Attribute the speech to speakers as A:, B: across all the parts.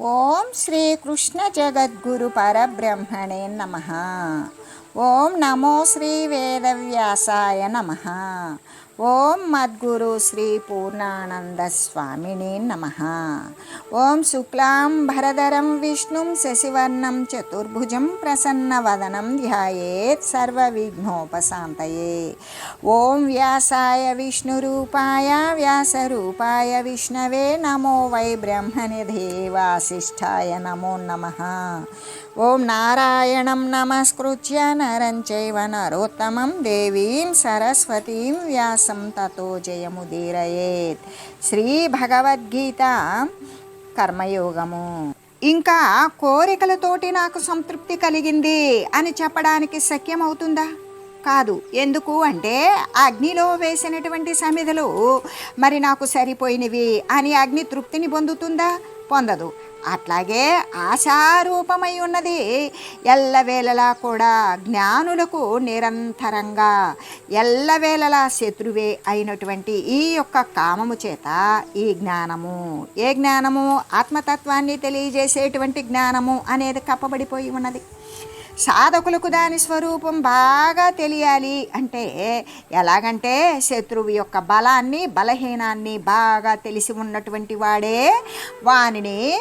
A: ఓం శ్రీకృష్ణ జగద్గురు పరబ్రహ్మణే నమ. ఓం నమో శ్రీ వేదవ్యాసాయ నమ. ఓం మద్గురు శ్రీ పూర్ణానంద స్వామినే నమ ఓం శుక్లాం భరధరం విష్ణుం శశివర్ణం చతుర్భుజం ప్రసన్నవదనం ధ్యాయేత్ సర్వవిఘ్నోపశాంతయే ఓం వ్యాసాయ విష్ణురూపాయ వ్యాసరూపాయ విష్ణవే నమో వై బ్రహ్మనిధే వాసిష్ఠాయ నమో నమః ఓం నారాయణం నమస్కృత్య నరం చైవ నరోత్తమం దేవీం సరస్వతీం వ్యాసం తతో జయముదీరయేత్. శ్రీ భగవద్గీత కర్మయోగము. ఇంకా కోరికలతోటి నాకు సంతృప్తి కలిగింది అని చెప్పడానికి శక్యమవుతుందా కాదు. ఎందుకు అంటే అగ్నిలో వేసినటువంటి సమిధలు మరి నాకు సరిపోయినవి అని అగ్ని తృప్తిని పొందుతుందా? పొందదు. అట్లాగే ఆశారూపమై ఉన్నది. ఎల్లవేళలా కూడా జ్ఞానులకు నిరంతరంగా ఎల్లవేళలా శత్రువే అయినటువంటి ఈ యొక్క కామము చేత ఈ జ్ఞానము. ఏ జ్ఞానము? ఆత్మతత్వాన్ని తెలియజేసేటువంటి జ్ఞానము అనేది కప్పబడిపోయి ఉన్నది. సాధకులకు దాని స్వరూపం బాగా తెలియాలి అంటే ఎలాగంటే శత్రువు యొక్క బలాన్ని బలహీనాన్ని బాగా తెలిసి ఉన్నటువంటి వాడే వానిని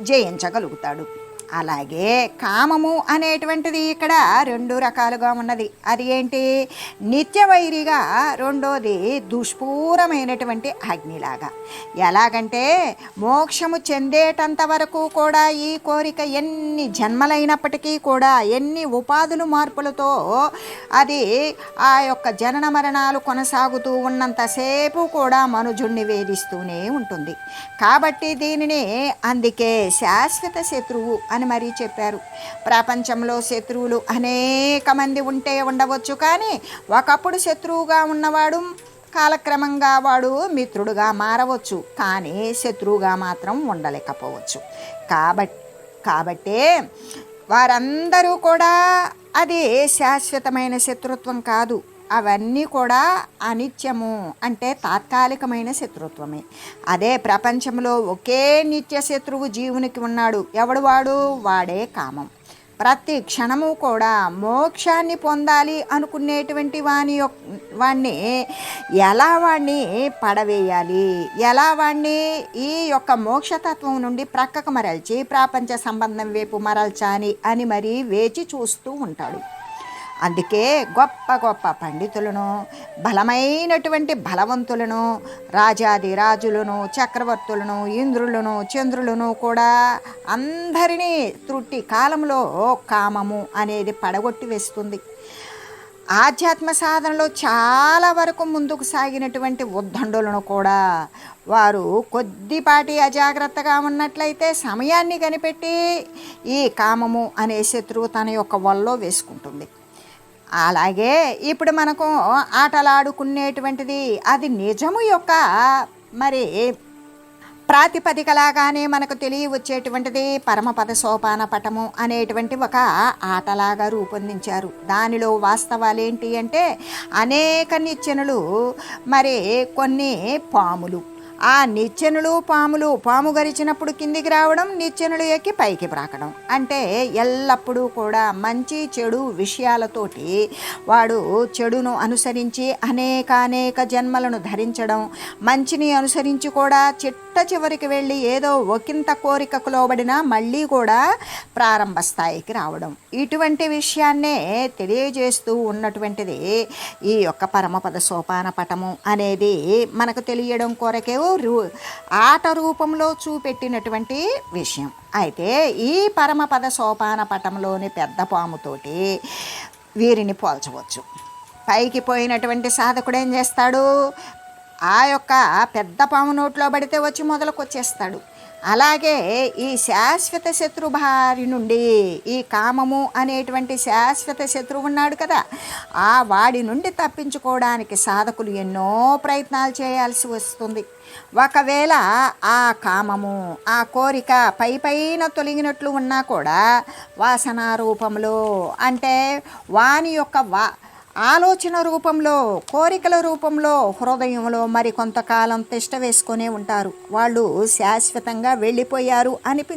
A: జయించగలుగుతాడు. అలాగే కామము అనేటువంటిది ఇక్కడ రెండు రకాలుగా ఉన్నది. అది ఏంటి? నిత్యవైరిగా రెండోది దుష్పూరమైనటువంటి అగ్నిలాగా. ఎలాగంటే మోక్షము చెందేటంత వరకు కూడా ఈ కోరిక ఎన్ని జన్మలైనప్పటికీ కూడా ఎన్ని ఉపాధులు మార్పులతో అది ఆ యొక్క జనన మరణాలు కొనసాగుతూ ఉన్నంతసేపు కూడా మనుజుణ్ణి వేధిస్తూనే ఉంటుంది. కాబట్టి దీనిని అందుకే శాశ్వత శత్రువు అని మరీ చెప్పారు. ప్రపంచంలో శత్రువులు అనేక మంది ఉంటే ఉండవచ్చు కానీ ఒకప్పుడు శత్రువుగా ఉన్నవాడు కాలక్రమంగా వాడు మిత్రుడుగా మారవచ్చు. కానీ శత్రువుగా మాత్రం ఉండలేకపోవచ్చు. కాబట్టి కాబట్టే వారందరూ కూడా అది శాశ్వతమైన శత్రుత్వం కాదు. అవన్నీ కూడా అనిత్యము అంటే తాత్కాలికమైన శత్రుత్వమే. అదే ప్రపంచంలో ఒకే నిత్య శత్రువు జీవునికి ఉన్నాడు. ఎవడు వాడు? వాడే కామం. ప్రతి క్షణము కూడా మోక్షాన్ని పొందాలి అనుకునేటువంటి వాని వాణ్ణి ఎలా వాణ్ణి పడవేయాలి? ఎలా వాణ్ణి ఈ యొక్క మోక్షతత్వం నుండి ప్రక్కకు మరల్చి ప్రపంచ సంబంధం వైపు మరల్చాలి అని మరీ వేచి చూస్తూ ఉంటాడు. అందుకే గొప్ప గొప్ప పండితులను బలమైనటువంటి బలవంతులను రాజాది రాజులను చక్రవర్తులను ఇంద్రులను చంద్రులను కూడా అందరినీ త్రుట్టి కాలంలో కామము అనేది పడగొట్టి వేస్తుంది. ఆధ్యాత్మ సాధనలో చాలా వరకు ముందుకు సాగినటువంటి ఉద్దండులను కూడా వారు కొద్దిపాటి అజాగ్రత్తగా ఉన్నట్లయితే సమయాన్ని కనిపెట్టి ఈ కామము అనే శత్రువు తన యొక్క వల్లో వేసుకుంటుంది. అలాగే ఇప్పుడు మనకు ఆటలాడుకునేటువంటిది అది నిజము యొక్క మరి ప్రాతిపదికలాగానే మనకు తెలియ వచ్చేటువంటిది పరమపద సోపాన పటము అనేటువంటి ఒక ఆటలాగా రూపొందించారు. దానిలో వాస్తవాలు ఏంటి అంటే అనేక నిచ్చెనలు మరి కొన్ని పాములు. ఆ నిచ్చెనులు పాములు పాము గరిచినప్పుడు కిందికి రావడం నిచ్చెనులు ఎక్కి పైకి రాకడం అంటే ఎల్లప్పుడూ కూడా మంచి చెడు విషయాలతోటి వాడు చెడును అనుసరించి అనేక అనేక జన్మలను ధరించడం మంచిని అనుసరించి కూడా చిట్ట చివరికి వెళ్ళి ఏదో ఒకంత కోరికకు లోబడినా మళ్ళీ కూడా ప్రారంభ స్థాయికి రావడం. ఇటువంటి విషయాన్నే తెలియజేస్తూ ఉన్నటువంటిది ఈ యొక్క పరమపద సోపాన పటము అనేది మనకు తెలియడం కొరకే. రూ ఆట రూపంలో చూపెట్టినటువంటి విషయం. అయితే ఈ పరమపద సోపాన పటంలోని పెద్ద పాముతోటి వీరిని పోల్చవచ్చు. పైకి పోయినటువంటి సాధకుడు ఏం చేస్తాడు? ఆ యొక్క పెద్ద పాము నోట్లో పడితే వచ్చి మొదలుకొచ్చేస్తాడు. అలాగే ఈ శాశ్వత శత్రు భారి నుండి ఈ కామము అనేటువంటి శాశ్వత శత్రువు ఉన్నాడు కదా ఆ వాడి నుండి తప్పించుకోవడానికి సాధకులు ఎన్నో ప్రయత్నాలు చేయాల్సి వస్తుంది. ఒకవేళ ఆ కామము ఆ కోరిక పై పైన తొలగినట్లు ఉన్నా కూడా వాసన రూపంలో అంటే వాని యొక్క వా ఆలోచన రూపంలో కోరికల రూపంలో హృదయంలో మరి కొంతకాలం తిష్ట వేసుకునే ఉంటారు. వాళ్ళు శాశ్వతంగా వెళ్ళిపోయారు అనిపి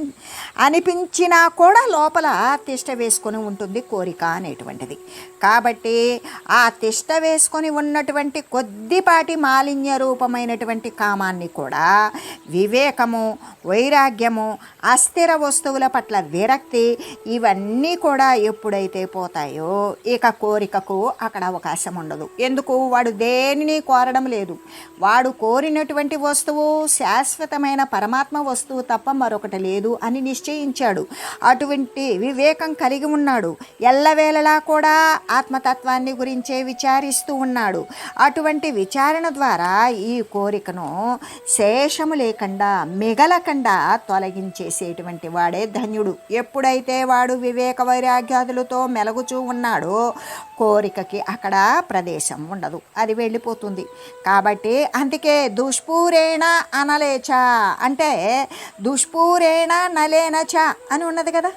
A: అనిపించినా కూడా లోపల తిష్ట వేసుకొని ఉంటుంది కోరిక అనేటువంటిది. కాబట్టి ఆ తిష్ట వేసుకొని ఉన్నటువంటి కొద్దిపాటి మాలిన్య రూపమైనటువంటి కామాన్ని కూడా వివేకము వైరాగ్యము అస్థిర వస్తువుల పట్ల విరక్తి ఇవన్నీ కూడా ఎప్పుడైతే పోతాయో ఇక కోరికకు అక్కడ అవకాశం ఉండదు. ఎందుకు? వాడు దేనిని కోరడం లేదు. వాడు కోరినటువంటి వస్తువు శాశ్వతమైన పరమాత్మ వస్తువు తప్ప మరొకటి లేదు అని నిశ్చయించాడు. అటువంటి వివేకం కలిగి ఉన్నాడు. ఎల్లవేళలా కూడా ఆత్మతత్వాన్ని గురించే విచారిస్తూ ఉన్నాడు. అటువంటి విచారణ ద్వారా ఈ కోరికను శేషము లేకుండా మిగలకుండా తొలగించేసేటువంటి వాడే ధన్యుడు. ఎప్పుడైతే వాడు వివేక వైరాగ్యాదులతో మెలగుచూ ఉన్నాడో కోరికకి అక్కడ ప్రదేశం ఉండదు. అది వెళ్ళిపోతుంది. కాబట్టి అందుకే దుష్పూరేణ అనలేచ అంటే దుష్పూరేణ నలేనచ అని ఉన్నది కదా.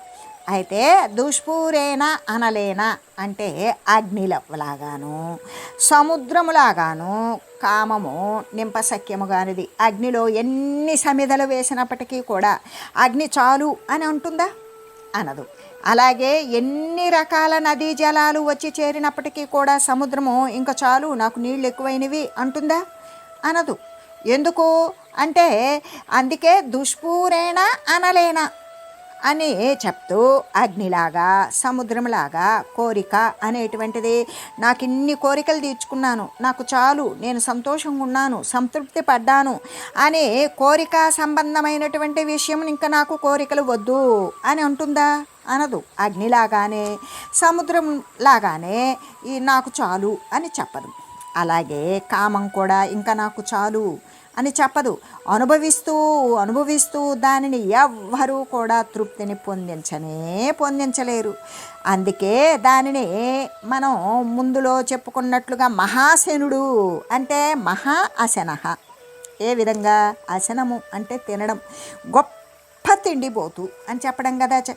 A: అయితే దుష్పూరేణ అనలేన అంటే అగ్నిలాగాను సముద్రములాగాను కామము నింపసఖ్యముగానిది అగ్నిలో ఎన్ని సమిధలు వేసినప్పటికీ కూడా అగ్ని చాలు అని అంటుందా? అనదు. అలాగే ఎన్ని రకాల నదీ జలాలు వచ్చి చేరినప్పటికీ కూడా సముద్రము ఇంకా చాలు నాకు నీళ్ళు ఎక్కువైనవి అంటుందా? అనదు. ఎందుకు? అంటే అందుకే దుష్పూరేణ అనలేనా అని చెప్తూ అగ్నిలాగా సముద్రంలాగా కోరిక అనేటువంటిది నాకు ఇన్ని కోరికలు తీర్చుకున్నాను. నాకు చాలు నేను సంతోషంగా ఉన్నాను సంతృప్తి పడ్డాను అని కోరిక సంబంధమైనటువంటి విషయం ఇంకా నాకు కోరికలు వద్దు అని అంటుందా? అనదు. అగ్నిలాగానే సముద్రం లాగానే ఈ నాకు చాలు అని చెప్పదు. అలాగే కామం కూడా ఇంకా నాకు చాలు అని చెప్పదు. అనుభవిస్తూ అనుభవిస్తూ దానిని ఎవ్వరూ కూడా తృప్తిని పొందించనే పొందించలేరు. అందుకే దానిని మనం ముందులో చెప్పుకున్నట్లుగా మహాశనుడు అంటే మహా అశనహ. ఏ విధంగా? అశనము అంటే తినడం. గొప్ప తిండిపోతు అని చెప్పడం కదా చె-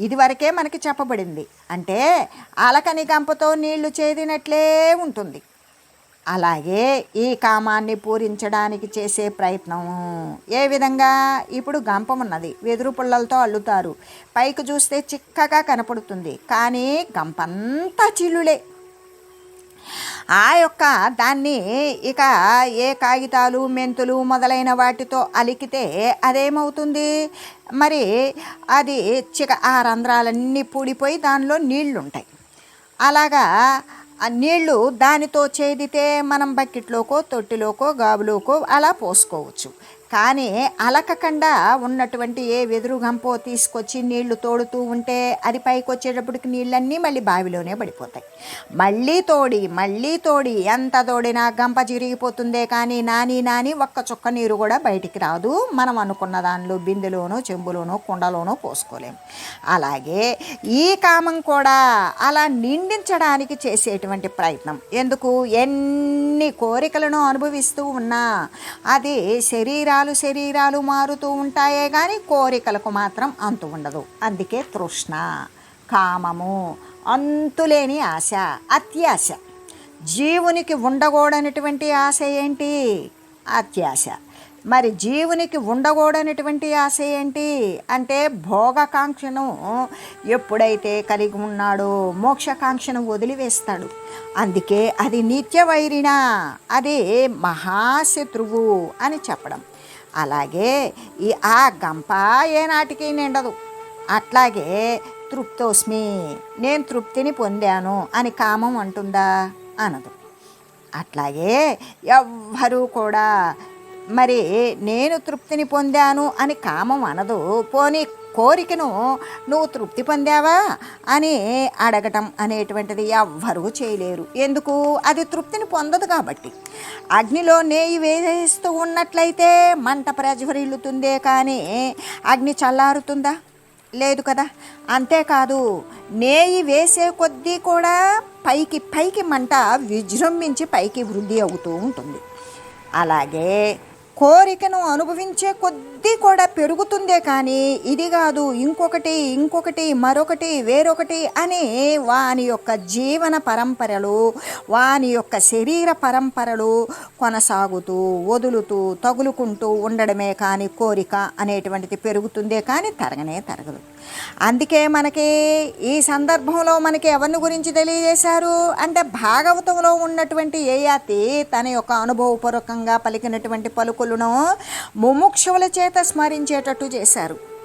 A: ఇదివరకే మనకి చెప్పబడింది. అంటే అలకని గంపతో నీళ్ళు చేదినట్లే ఉంటుంది. అలాగే ఈ కామాన్ని పూరించడానికి చేసే ప్రయత్నం ఏ విధంగా? ఇప్పుడు గంపం ఉన్నది వెదురు పుల్లలతో అల్లుతారు. పైకి చూస్తే చిక్కగా కనపడుతుంది. కానీ గంపంతా చిల్లులే. ఆ యొక్క దాన్ని ఇక ఏ కాగితాలు మెంతులు మొదలైన వాటితో అలికితే అదేమవుతుంది? మరి అది చిక ఆ రంధ్రాలన్నీ పూడిపోయి దానిలో నీళ్ళుంటాయి అలాగా ఆ నీళ్ళు దానితో చేదితే మనం బకెట్లోకో తొట్టిలోకో గాబులోకో అలా పోసుకోవచ్చు. కానీ అలకకుండా ఉన్నటువంటి ఏ వెదురు గంపో తీసుకొచ్చి నీళ్ళు తోడుతూ ఉంటే అది పైకి వచ్చేటప్పటికి నీళ్ళన్నీ మళ్ళీ బావిలోనే పడిపోతాయి. మళ్ళీ తోడి మళ్ళీ తోడి ఎంత తోడినా గంప చిరిగిపోతుందే కానీ నాని నాని ఒక్క చుక్క నీరు కూడా బయటికి రాదు. మనం అనుకున్న దానిలో బిందెలోనో చెంబులోనో కుండలోనో పోసుకోలేము అలాగే ఈ కామం కూడా అలా నిండించడానికి చేసేటువంటి ప్రయత్నం. ఎందుకు? ఎన్ని కోరికలను అనుభవిస్తూ ఉన్నా అది శరీరాలు శరీరాలు మారుతూ ఉంటాయే కానీ కోరికలకు మాత్రం అంతు ఉండదు. అందుకే తృష్ణ కామము అంతులేని ఆశ అత్యాశ. జీవునికి ఉండకూడనటువంటి ఆశ ఏంటి? అత్యాశ. మరి జీవునికి ఉండకూడనటువంటి ఆశ ఏంటి? అంటే భోగకాంక్షను ఎప్పుడైతే కలిగి ఉన్నాడో మోక్షకాంక్షను వదిలివేస్తాడు. అందుకే అది నిత్యవైరిణ అది మహాశత్రువు అని చెప్పడం. అలాగే ఈ ఆ గంప ఏనాటికి నిండదు. అట్లాగే తృప్తోస్మి నేను తృప్తిని పొందాను అని కామం అంటుందా? అనదు. అట్లాగే ఎవ్వరూ కూడా మరి నేను తృప్తిని పొందాను అని కామం అనదు. పోనీ కోరికను నువ్వు తృప్తి పొందావా అని అడగటం అనేటువంటిది ఎవ్వరూ చేయలేరు. ఎందుకు? అది తృప్తిని పొందదు కాబట్టి. అగ్నిలో నెయ్యి వేస్తూ ఉన్నట్లయితే మంట ప్రజ్వరిల్లుతుందే కానీ అగ్ని చల్లారుతుందా? లేదు కదా. అంతేకాదు నేయి వేసే కొద్దీ కూడా పైకి పైకి మంట విజృంభించి పైకి వృద్ధి అవుతూ ఉంటుంది. అలాగే కోరికను అనుభవించే కొద్దీ కూడా పెరుగుతుందే కానీ ఇది కాదు ఇంకొకటి ఇంకొకటి మరొకటి వేరొకటి అని వాని యొక్క జీవన పరంపరలు వాని యొక్క శరీర పరంపరలు కొనసాగుతూ వదులుతూ తగులుకుంటూ ఉండడమే కానీ కోరిక అనేటువంటిది పెరుగుతుందే కానీ తరగనే తరగదు. అందుకే మనకి ఈ సందర్భంలో మనకి ఎవరిని గురించి తెలియజేశారు? అంటే భాగవతంలో ఉన్నటువంటి ఏయాతి తన యొక్క అనుభవపూర్వకంగా పలికినటువంటి పలుకులను ముముక్షువుల చేత స్మరించేటట్టు చేశారు.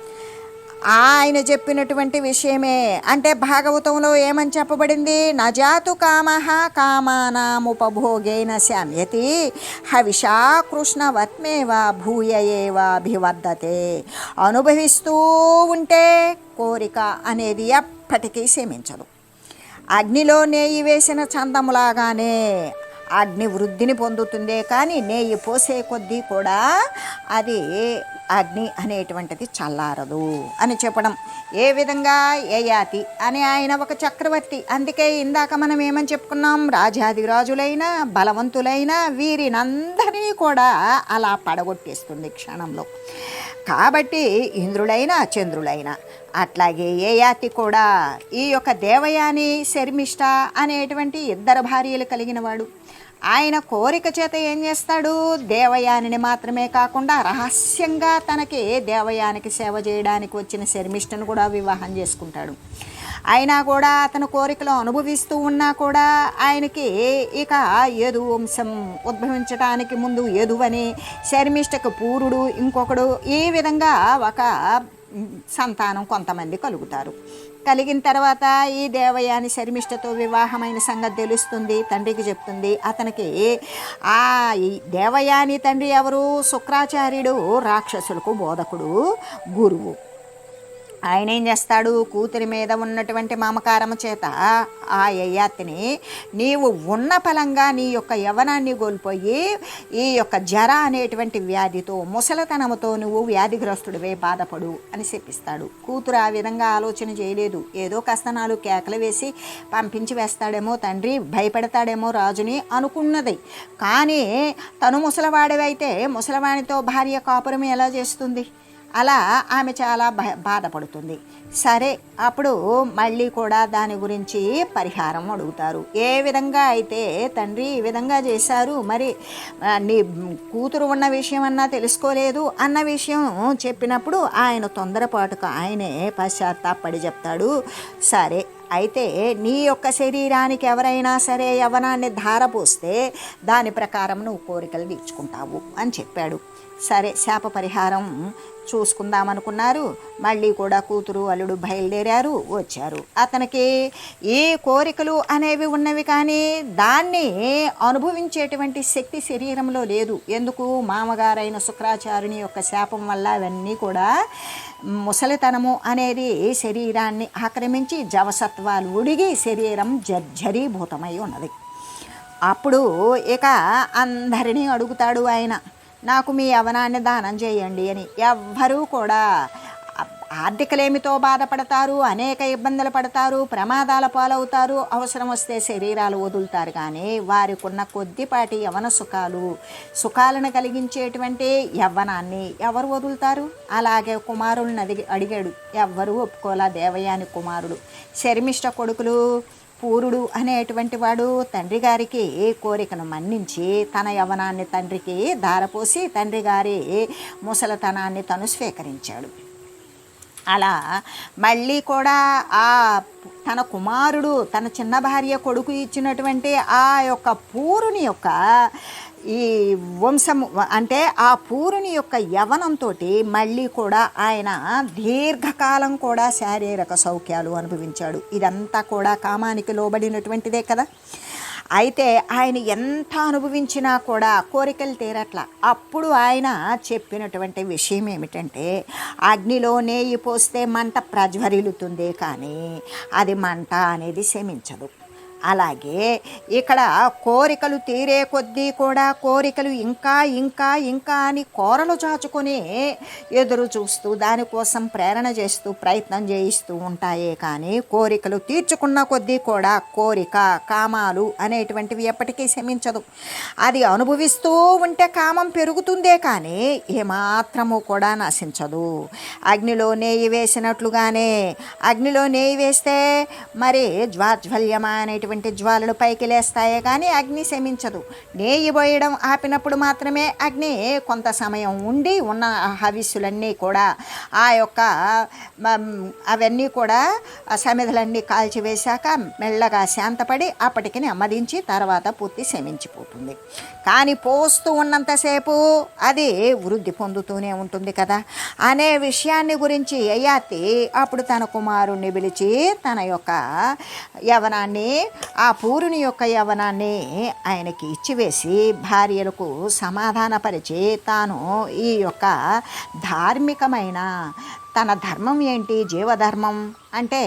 A: ఆయన చెప్పినటువంటి విషయమే. అంటే భాగవతంలో ఏమని చెప్పబడింది? నజాతు కామః కామానాముపభోగేన శామ్యతి. హవిషా కృష్ణవత్మేవా భూయ ఏవాభివర్ధతే అనుభవిస్తూ ఉంటే కోరిక అనేది ఎప్పటికీ శమించదు అగ్నిలో నేయి వేసిన చందములాగానే అగ్ని వృద్ధిని పొందుతుందే కానీ నెయ్యి పోసే కొద్దీ కూడా అది అగ్ని అనేటువంటిది చల్లారదు అని చెప్పడం. ఏ విధంగా? ఏయాతి అని ఆయన ఒక చక్రవర్తి. అందుకే ఇందాక మనం ఏమని చెప్పుకున్నాం? రాజాదిరాజులైన బలవంతులైన వీరినందరినీ కూడా అలా పడగొట్టేస్తుంది క్షణంలో. కాబట్టి ఇంద్రులైన చంద్రులైన అట్లాగే ఏయాతి కూడా ఈ యొక్క దేవయాని శర్మిష్ట అనేటువంటి ఇద్దరు భార్యలు కలిగిన వాడు. ఆయన కోరిక చేత ఏం చేస్తాడు? దేవయానిని మాత్రమే కాకుండా రహస్యంగా తనకి దేవయానికి సేవ చేయడానికి వచ్చిన శర్మిష్టను కూడా వివాహం చేసుకుంటాడు. అయినా కూడా అతను కోరికలు అనుభవిస్తూ ఉన్నా కూడా ఆయనకి ఇక యదు వంశం ఉద్భవించడానికి ముందు యదువని శర్మిష్టకు పూరుడు ఇంకొకడు ఈ విధంగా ఒక సంతానం కొంతమంది కలుగుతారు. కలిగిన తర్వాత ఈ దేవయాని శర్మిష్టతో వివాహమైన సంగతి తెలుస్తుంది తండ్రికి చెప్తుంది. అతనికి ఆ ఈ దేవయాని తండ్రి ఎవరు? శుక్రాచార్యుడు రాక్షసులకు బోధకుడు గురువు. ఆయన ఏం చేస్తాడు? కూతురి మీద ఉన్నటువంటి మామకారము చేత ఆ యయాతిని నీవు ఉన్న ఫలంగా నీ యొక్క యవనాన్ని కోల్పోయి ఈ యొక్క జర అనేటువంటి వ్యాధితో ముసలితనముతో నువ్వు వ్యాధిగ్రస్తుడివే బాధపడు అని చెప్పిస్తాడు కూతురు ఆ విధంగా ఆలోచన చేయలేదు. ఏదో కాస్త నాలుగు కేకలు వేసి పంపించి వేస్తాడేమో తండ్రి భయపెడతాడేమో రాజుని అనుకున్నది. కానీ తను ముసలవాడివైతే ముసలవాడితో భార్య కాపురం ఎలా చేస్తుంది? అలా ఆమె చాలా బాధపడుతుంది. సరే అప్పుడు మళ్ళీ కూడా దాని గురించి పరిహారం అడుగుతారు. ఏ విధంగా అయితే తండ్రి ఈ విధంగా చేశారు మరి నీ కూతురు ఉన్న విషయం అన్నా తెలుసుకోలేదు అన్న విషయం చెప్పినప్పుడు ఆయన తొందరపాటుకు ఆయనే పశ్చాత్తాపడి చెప్తాడు. సరే అయితే నీ యొక్క శరీరానికి ఎవరైనా సరే యవనాన్ని ధారపోస్తే దాని ప్రకారం నువ్వు కోరికలు తీర్చుకుంటావు అని చెప్పాడు. సరే శాప పరిహారం చూసుకుందామనుకున్నారు మళ్ళీ కూడా కూతురు అల్లుడు బయలుదేరారు వచ్చారు. అతనికి ఏ కోరికలు అనేవి ఉన్నవి కానీ దాన్ని అనుభవించేటువంటి శక్తి శరీరంలో లేదు. ఎందుకు? మామగారైన శుక్రాచార్యుని యొక్క శాపం వల్ల అవన్నీ కూడా ముసలితనము అనేది శరీరాన్ని ఆక్రమించి జవసత్వాలు ఉడిగి శరీరం జర్జరీభూతమై ఉన్నది. అప్పుడు ఇక అందరినీ అడుగుతాడు ఆయన. నాకు మీ యవనాన్ని దానం చేయండి అని. ఎవ్వరూ కూడా ఆర్థికలేమితో బాధపడతారు అనేక ఇబ్బందులు పడతారు ప్రమాదాల పాలవుతారు అవసరం వస్తే శరీరాలు వదులుతారు. కానీ వారికి ఉన్న కొద్దిపాటి యవన సుఖాలు సుఖాలను కలిగించేటువంటి యవ్వనాన్ని ఎవరు వదులుతారు? అలాగే కుమారుల్ని అడిగి అడిగాడు. ఎవ్వరూ ఒప్పుకోలా దేవయాని కుమారుడు శర్మిష్ట కొడుకులు పూరుడు అనేటువంటి వాడు తండ్రి గారికి కోరికను మన్నించి తన యవనాన్ని తండ్రికి ధారపోసి తండ్రి గారి ముసలతనాన్ని తను స్వీకరించాడు. అలా మళ్ళీ కూడా ఆ తన కుమారుడు తన చిన్న భార్య కొడుకు ఇచ్చినటువంటి ఆ యొక్క పూరుని యొక్క ఈ వంశము అంటే ఆ పూరుని యొక్క యవనంతో మళ్ళీ కూడా ఆయన దీర్ఘకాలం కూడా శారీరక సౌఖ్యాలు అనుభవించాడు. ఇదంతా కూడా కామానికి లోబడినటువంటిదే కదా. అయితే ఆయన ఎంత అనుభవించినా కూడా కోరికలు తీరట్ల. అప్పుడు ఆయన చెప్పినటువంటి విషయం ఏమిటంటే అగ్నిలో నెయ్యి పోస్తే మంట ప్రజ్వరిల్లుతుంది కానీ అది మంట అనేది శమించదు. అలాగే ఇక్కడ కోరికలు తీరే కొద్దీ కూడా కోరికలు ఇంకా ఇంకా ఇంకా అని కోరలు చాచుకొని ఎదురు చూస్తూ దానికోసం ప్రేరణ చేస్తూ ప్రయత్నం చేయిస్తూ ఉంటాయే కానీ కోరికలు తీర్చుకున్న కొద్దీ కూడా కోరిక కామాలు అనేటువంటివి ఎప్పటికీ శమించదు. అది అనుభవిస్తూ ఉంటే కామం పెరుగుతుందే కానీ ఏమాత్రము కూడా నశించదు. అగ్నిలో నెయ్యి వేసినట్లుగానే అగ్నిలో నెయ్యి వేస్తే మరి జ్వాజ్వల్యమా అనేటువంటి జ్వాలలు పైకి లేస్తాయే కానీ అగ్ని శమించదు. నెయ్యి పోయడం ఆపినప్పుడు మాత్రమే అగ్ని కొంత సమయం ఉండి ఉన్న హవిస్సులన్నీ కూడా ఆ యొక్క అవన్నీ కూడా సమిధులన్నీ కాల్చివేశాక మెల్లగా శాంతపడి అప్పటికి నెమ్మదించి తర్వాత పూర్తి శమించిపోతుంది. కానీ పోస్తూ ఉన్నంతసేపు అది వృద్ధి పొందుతూనే ఉంటుంది కదా. అనే విషయాన్ని గురించి యయాతి అప్పుడు తన కుమారుణ్ణి పిలిచి తన యొక్క యవనాన్ని ఆ పూరుని యొక్క యవనాన్ని ఆయనకి ఇచ్చివేసి భార్యలకు సమాధానపరిచి తాను ఈ యొక్క ధార్మికమైన తన ధర్మం ఏంటి జీవధర్మం? అంటే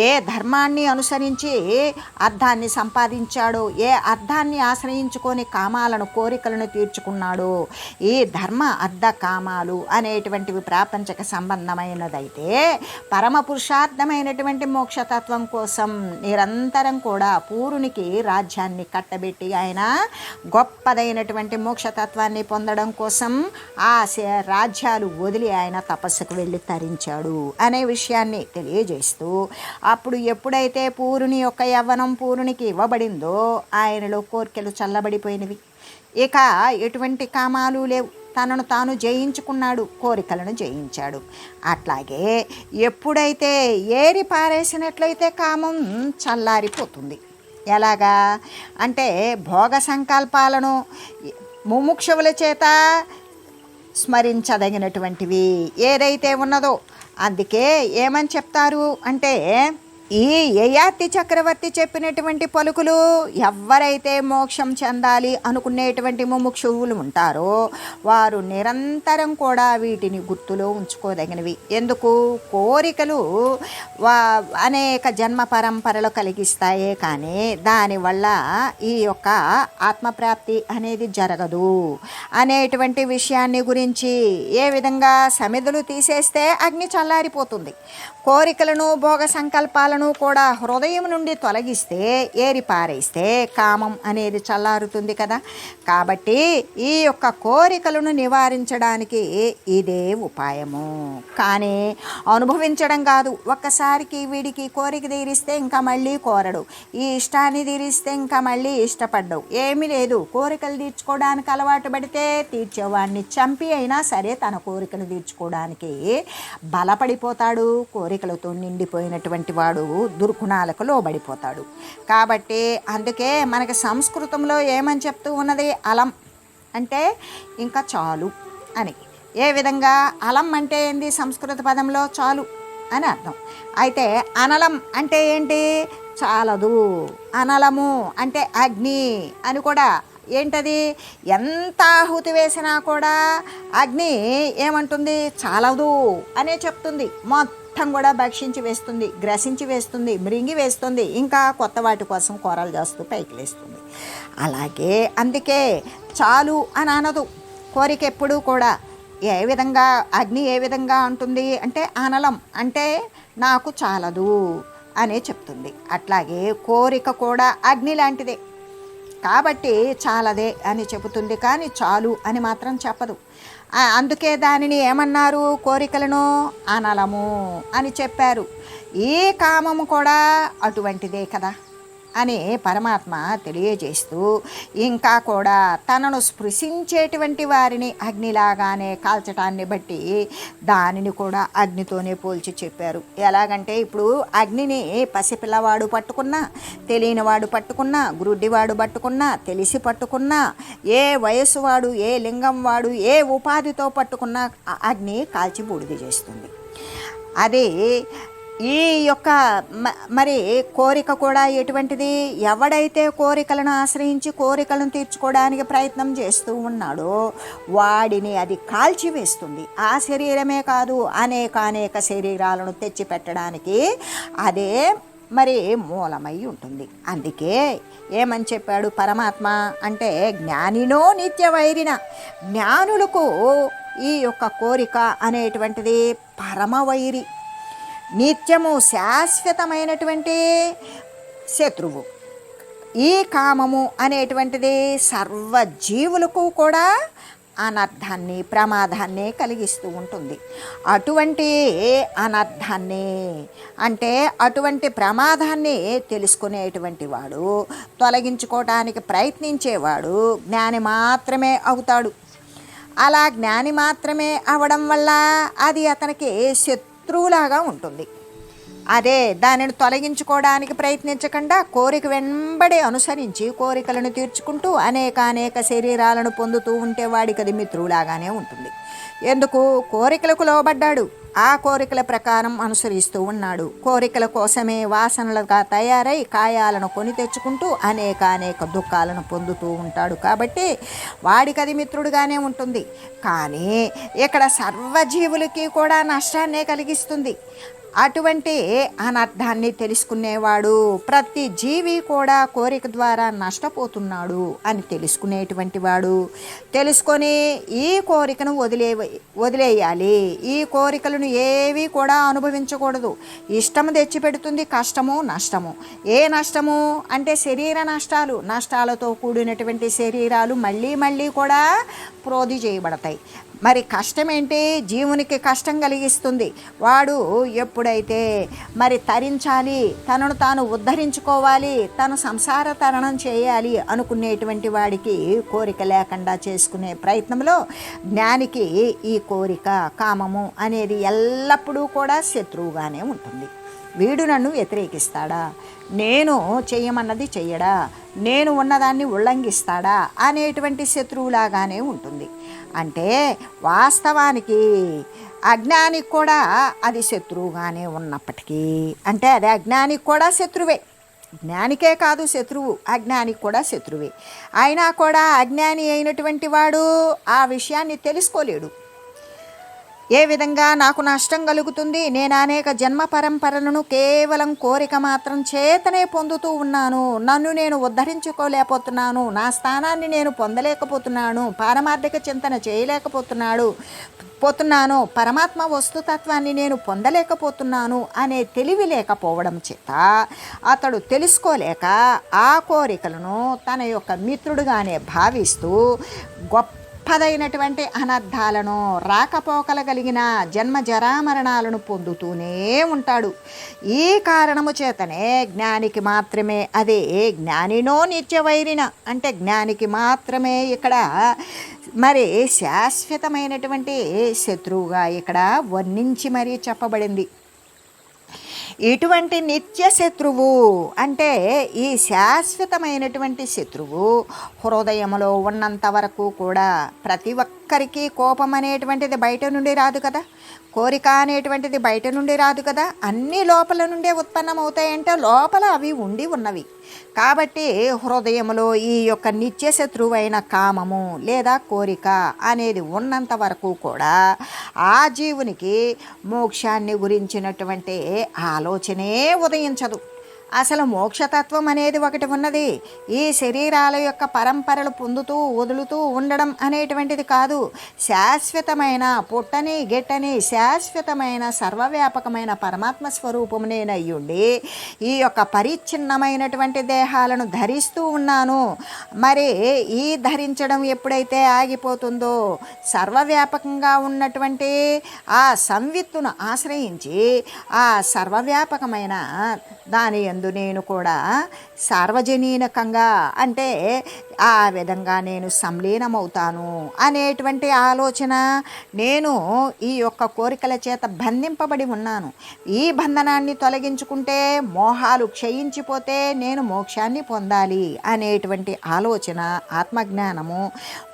A: ఏ ధర్మాన్ని అనుసరించి అర్థాన్ని సంపాదించాడో ఏ అర్థాన్ని ఆశ్రయించుకొని కామాలను కోరికలను తీర్చుకున్నాడో ఈ ధర్మ అర్థ కామాలు అనేటువంటివి ప్రాపంచక సంబంధమైనదైతే పరమ పురుషార్థమైనటువంటి మోక్షతత్వం కోసం నిరంతరం కూడా పూరునికి రాజ్యాన్ని కట్టబెట్టి ఆయన గొప్పదైనటువంటి మోక్షతత్వాన్ని పొందడం కోసం ఆ శ- రాజ్యాలు వదిలి ఆయన తపస్సుకు వెళ్ళి తరించాడు అనే విషయాన్ని తెలియజేస్తూ అప్పుడు ఎప్పుడైతే పూరుని యొక్క యవ్వనం పూరునికి ఇవ్వబడిందో ఆయనలో కోరికలు చల్లబడిపోయినవి. ఇక ఎటువంటి కామాలు లేవు. తనను తాను జయించుకున్నాడు కోరికలను జయించాడు. అట్లాగే ఎప్పుడైతే ఏరి పారేసినట్లయితే కామం చల్లారిపోతుంది. ఎలాగా? అంటే భోగ సంకల్పాలను ముముక్షువుల చేత స్మరించదగినటువంటివి ఏదైతే ఉన్నదో అందుకే ఏమని చెప్తారు అంటే ఈ యయాతి చక్రవర్తి చెప్పినటువంటి పలుకులు ఎవరైతే మోక్షం చెందాలి అనుకునేటువంటి ముముక్షువులు ఉంటారో వారు నిరంతరం కూడా వీటిని గుర్తులో ఉంచుకోదగినవి. ఎందుకు? కోరికలు వా అనేక జన్మ పరంపరలు కలిగిస్తాయే కానీ దానివల్ల ఈ యొక్క ఆత్మప్రాప్తి అనేది జరగదు. అనేటువంటి విషయాన్ని గురించి ఏ విధంగా సమిధులు తీసేస్తే అగ్ని చల్లారిపోతుంది. కోరికలను భోగ సంకల్పాలను కూడా హృదయం నుండి తొలగిస్తే ఏరి పారేస్తే కామం అనేది చల్లారుతుంది కదా. కాబట్టి ఈ యొక్క కోరికలను నివారించడానికి ఇదే ఉపాయము. కానీ అనుభవించడం కాదు. ఒక్కసారికి వీడికి కోరిక తీరిస్తే ఇంకా మళ్ళీ కోరడు. ఈ ఇష్టాన్ని తీరిస్తే ఇంకా మళ్ళీ ఇష్టపడ్డవు. ఏమీ లేదు. కోరికలు తీర్చుకోవడానికి అలవాటు పడితే తీర్చేవాడిని చంపి అయినా సరే తన కోరికలు తీర్చుకోవడానికి బలపడిపోతాడు. కోరిక కోరికలతో నిండిపోయినటువంటి వాడు దుర్గుణాలకు లోబడిపోతాడు. కాబట్టి అందుకే మనకి సంస్కృతంలో ఏమని చెప్తూ ఉన్నది? అలం అంటే ఇంకా చాలు అని. ఏ విధంగా? అలం అంటే ఏంది సంస్కృత పదంలో? చాలు అని అర్థం. అయితే అనలం అంటే ఏంటి? చాలదు. అనలము అంటే అగ్ని అని కూడా ఏంటది? ఎంత ఆహుతి వేసినా కూడా అగ్ని ఏమంటుంది? చాలదు అనే చెప్తుంది. మొత్తం కూడా భక్షించి వేస్తుంది గ్రసించి వేస్తుంది మృంగి వేస్తుంది ఇంకా కొత్త వాటి కోసం కూరలు చేస్తూ పైకి లేస్తుంది. అలాగే అందుకే చాలు అని అనదు. కోరిక ఎప్పుడూ కూడా ఏ విధంగా అగ్ని ఏ విధంగా ఉంటుంది అంటే అనలం అంటే నాకు చాలదు అనే చెప్తుంది. అట్లాగే కోరిక కూడా అగ్ని లాంటిదే. కాబట్టి చాలదే అని చెబుతుంది కానీ చాలు అని మాత్రం చెప్పదు. అందుకే దానిని ఏమన్నారు కోరికలను? అనలము అని చెప్పారు. ఈ కామము కూడా అటువంటిదే కదా. అని పరమాత్మ తెలియజేస్తూ ఇంకా కూడా తనను స్పృశించేటువంటి వారిని అగ్నిలాగానే కాల్చటాన్ని బట్టి దానిని కూడా అగ్నితోనే పోల్చి చెప్పారు. ఎలాగంటే ఇప్పుడు అగ్నిని పసిపిల్లవాడు పట్టుకున్నా తెలియనివాడు పట్టుకున్నా గురుడ్డివాడు పట్టుకున్నా తెలిసి పట్టుకున్నా ఏ వయసు వాడు ఏ లింగం వాడు ఏ ఉపాధితో పట్టుకున్నా అగ్ని కాల్చి బూడిద చేస్తుంది. అది ఈ యొక్క మ- మరి కోరిక కూడా ఎటువంటిది? ఎవడైతే కోరికలను ఆశ్రయించి కోరికలను తీర్చుకోవడానికి ప్రయత్నం చేస్తూ ఉన్నాడో వాడిని అది కాల్చివేస్తుంది. ఆ శరీరమే కాదు అనేక అనేక శరీరాలను తెచ్చిపెట్టడానికి అదే మరి మూలమై ఉంటుంది. అందుకే ఏమని చెప్పాడు పరమాత్మ? అంటే జ్ఞానినో నిత్య వైరిన. జ్ఞానులకు ఈ యొక్క కోరిక అనేటువంటిది పరమవైరి. నిత్యము శాశ్వతమైనటువంటి శత్రువు. ఈ కామము అనేటువంటిది సర్వజీవులకు కూడా అనర్థాన్ని ప్రమాదాన్ని కలిగిస్తూ ఉంటుంది. అటువంటి అనర్థాన్ని అంటే అటువంటి ప్రమాదాన్ని తెలుసుకునేటువంటి వాడు తొలగించుకోవడానికి ప్రయత్నించేవాడు జ్ఞాని మాత్రమే అవుతాడు. అలా జ్ఞాని మాత్రమే అవడం వల్ల అది అతనికి శత్రువులాగా ఉంటుంది. అదే దానిని తొలగించుకోవడానికి ప్రయత్నించకుండా కోరిక వెంబడి అనుసరించి కోరికలను తీర్చుకుంటూ అనేక అనేక శరీరాలను పొందుతూ ఉంటే వాడికి అది మిత్రులాగానే ఉంటుంది. ఎందుకు? కోరికలకు లోబడ్డాడు. ఆ కోరికల ప్రకారం అనుసరిస్తూ ఉన్నాడు. కోరికల కోసమే వాసనలుగా తయారై కాయాలను కొని తెచ్చుకుంటూ అనేక అనేక దుఃఖాలను పొందుతూ ఉంటాడు కాబట్టి వాడికి అది మిత్రుడుగానే ఉంటుంది. కానీ ఇక్కడ సర్వజీవులకి కూడా నష్టాన్నే కలిగిస్తుంది. అటువంటి అనర్థాన్ని తెలుసుకునేవాడు. ప్రతి జీవి కూడా కోరిక ద్వారా నష్టపోతున్నాడు అని తెలుసుకునేటువంటి వాడు. తెలుసుకొని ఈ కోరికను వదిలే వదిలేయాలి. ఈ కోరికలను ఏవి కూడా అనుభవించకూడదు. ఇష్టము తెచ్చిపెడుతుంది కష్టము నష్టము. ఏ నష్టము అంటే శరీర నష్టాలు. నష్టాలతో కూడినటువంటి శరీరాలు మళ్ళీ మళ్ళీ కూడా ప్రోధి చేయబడతాయి. మరి కష్టం ఏంటి జీవునికి కష్టం కలిగిస్తుంది. వాడు ఎప్పుడైతే మరి తరించాలి తనను తాను ఉద్ధరించుకోవాలి తను సంసార తరణం చేయాలి అనుకునేటువంటి వాడికి కోరిక లేకుండా చేసుకునే ప్రయత్నంలో జ్ఞానికి ఈ కోరిక కామము అనేది ఎల్లప్పుడూ కూడా శత్రువుగానే ఉంటుంది. వీడు నన్ను వ్యతిరేకిస్తాడా? నేను చెయ్యమన్నది చెయ్యడా? నేను ఉన్నదాన్ని ఉల్లంఘిస్తాడా? అనేటువంటి శత్రువులాగానే ఉంటుంది. అంటే వాస్తవానికి అజ్ఞానికి కూడా అది శత్రువుగానే ఉన్నప్పటికీ అంటే అది అజ్ఞానికి కూడా శత్రువే. జ్ఞానికే కాదు శత్రువు అజ్ఞానికి కూడా శత్రువే. అయినా కూడా అజ్ఞాని అయినటువంటి వాడు ఆ విషయాన్ని తెలుసుకోలేడు. ఏ విధంగా నాకు నష్టం కలుగుతుంది? నేను అనేక జన్మ పరంపరలను కేవలం కోరిక మాత్రం చేతనే పొందుతూ ఉన్నాను. నన్ను నేను ఉద్ధరించుకోలేకపోతున్నాను. నా స్థానాన్ని నేను పొందలేకపోతున్నాను. పారమార్థిక చింతన చేయలేకపోతున్నాడు పోతున్నాను. పరమాత్మ వస్తుతత్వాన్ని నేను పొందలేకపోతున్నాను అనే తెలివి లేకపోవడం చేత అతడు తెలుసుకోలేక ఆ కోరికలను తన యొక్క మిత్రుడుగానే భావిస్తూ గొప్ప పదైనటువంటి అనర్థాలను రాకపోకల కలిగిన జన్మ జరామరణాలను పొందుతూనే ఉంటాడు. ఈ కారణము చేతనే జ్ఞానికి మాత్రమే అదే జ్ఞానినో నిత్యవైరిన అంటే జ్ఞానికి మాత్రమే ఇక్కడ మరి శాశ్వతమైనటువంటి శత్రువుగా ఇక్కడ వర్ణించి మరీ చెప్పబడింది. ఇటువంటి నిత్య శత్రువు అంటే ఈ శాశ్వతమైనటువంటి శత్రువు హృదయంలో ఉన్నంత వరకు కూడా ప్రతి ఒక్కరికి కోపం అనేటువంటిది బయట నుండి రాదు కదా. కోరిక అనేటువంటిది బయట నుండి రాదు కదా. అన్నీ లోపల నుండే ఉత్పన్నమవుతాయంటే లోపల అవి ఉండి ఉన్నవి. కాబట్టి హృదయంలో ఈ యొక్క నిత్య శత్రువైన కామము లేదా కోరిక అనేది ఉన్నంత వరకు కూడా ఆ జీవునికి మోక్షాన్ని గురించినటువంటి ఆలోచనే ఉదయించదు. అసలు మోక్షతత్వం అనేది ఒకటి ఉన్నది. ఈ శరీరాల యొక్క పరంపరలు పొందుతూ వదులుతూ ఉండడం అనేటువంటిది కాదు. శాశ్వతమైన పుట్టని గిట్టని శాశ్వతమైన సర్వవ్యాపకమైన పరమాత్మ స్వరూపమునేనయ్యుండి ఈ యొక్క పరిచ్ఛిన్నమైనటువంటి దేహాలను ధరిస్తూ ఉన్నాను. మరి ఈ ధరించడం ఎప్పుడైతే ఆగిపోతుందో సర్వవ్యాపకంగా ఉన్నటువంటి ఆ సంవిత్తును ఆశ్రయించి ఆ సర్వవ్యాపకమైన దాని ఎందు నేను కూడా సార్వజనీనకంగా అంటే ఆ విధంగా నేను సంలీనమవుతాను అనేటువంటి ఆలోచన నేను ఈ యొక్క కోరికల చేత బంధింపబడి ఉన్నాను. ఈ బంధనాన్ని తొలగించుకుంటే మోహాలు క్షయించిపోతే నేను మోక్షాన్ని పొందాలి అనేటువంటి ఆలోచన ఆత్మజ్ఞానము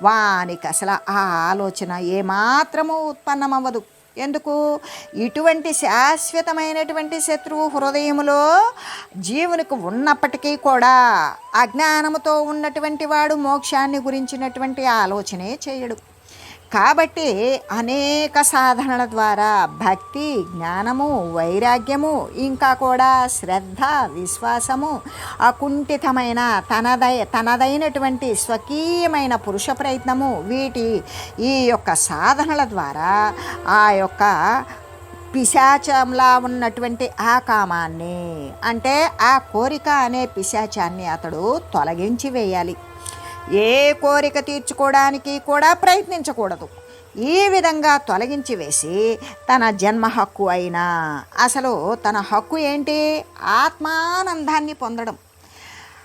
A: వానికి అసలు ఆ ఆలోచన ఏమాత్రము ఉత్పన్నమవ్వదు. ఎందుకు? ఇటువంటి శాశ్వతమైనటువంటి శత్రువు హృదయములో జీవునికి ఉన్నప్పటికీ కూడా అజ్ఞానముతో ఉన్నటువంటి వాడు మోక్షాన్ని గురించినటువంటి ఆలోచనే చేయడు. కాబట్టి అనేక సాధనల ద్వారా భక్తి జ్ఞానము వైరాగ్యము ఇంకా కూడా శ్రద్ధ విశ్వాసము అకుంఠితమైన తనదై తనదైనటువంటి స్వకీయమైన పురుష ప్రయత్నము వీటి ఈ యొక్క సాధనల ద్వారా ఆ యొక్క పిశాచంలా ఉన్నటువంటి ఆ కామాన్ని అంటే ఆ కోరిక అనే పిశాచాన్ని అతడు తొలగించి వేయాలి. ఏ కోరిక తీర్చుకోవడానికి కూడా ప్రయత్నించకూడదు. ఈ విధంగా తొలగించి వేసి తన జన్మ హక్కు అయినా అసలు తన హక్కు ఏంటి? ఆత్మానందాన్ని పొందడం.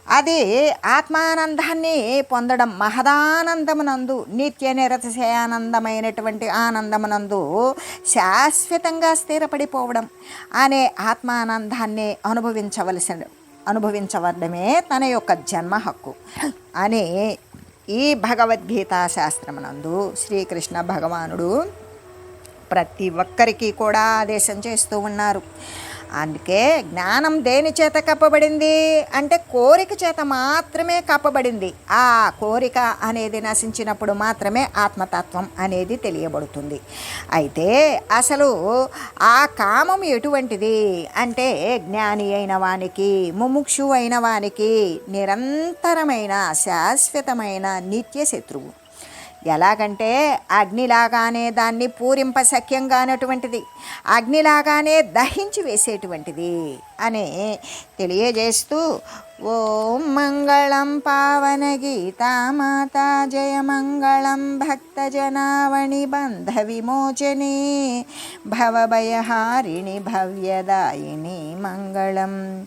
A: అది ఆత్మానందాన్ని పొందడం మహదానందమునందు నిత్య నిరతిశయానందమైనటువంటి ఆనందమునందు శాశ్వతంగా స్థిరపడిపోవడం అనే ఆత్మానందాన్ని అనుభవించవలసిన అనుభవించవడమే తన యొక్క జన్మ హక్కు. అని ఈ భగవద్గీతా శాస్త్రమునందు శ్రీకృష్ణ భగవానుడు ప్రతి ఒక్కరికి కూడా ఆదేశం చేస్తూ ఉన్నారు. అందుకే జ్ఞానం దేని చేత కప్పబడింది? అంటే కోరిక చేత మాత్రమే కప్పబడింది. ఆ కోరిక అనేది నశించినప్పుడు మాత్రమే ఆత్మతత్వం అనేది తెలియబడుతుంది. అయితే అసలు ఆ కామం ఎటువంటిది? అంటే జ్ఞాని అయిన వానికి ముముక్షు అయిన వానికి నిరంతరమైన శాశ్వతమైన నిత్య శత్రువు. ఎలాగంటే అగ్నిలాగానే దాన్ని పూరింప సఖ్యంగానటువంటిది అగ్నిలాగానే దహించి వేసేటువంటిది అని తెలియజేస్తూ ఓం మంగళం పావన గీతామాత జయ మంగళం భక్తజనావణి బంధ విమోచని భవభయహారిణి భవ్యదాయిని మంగళం.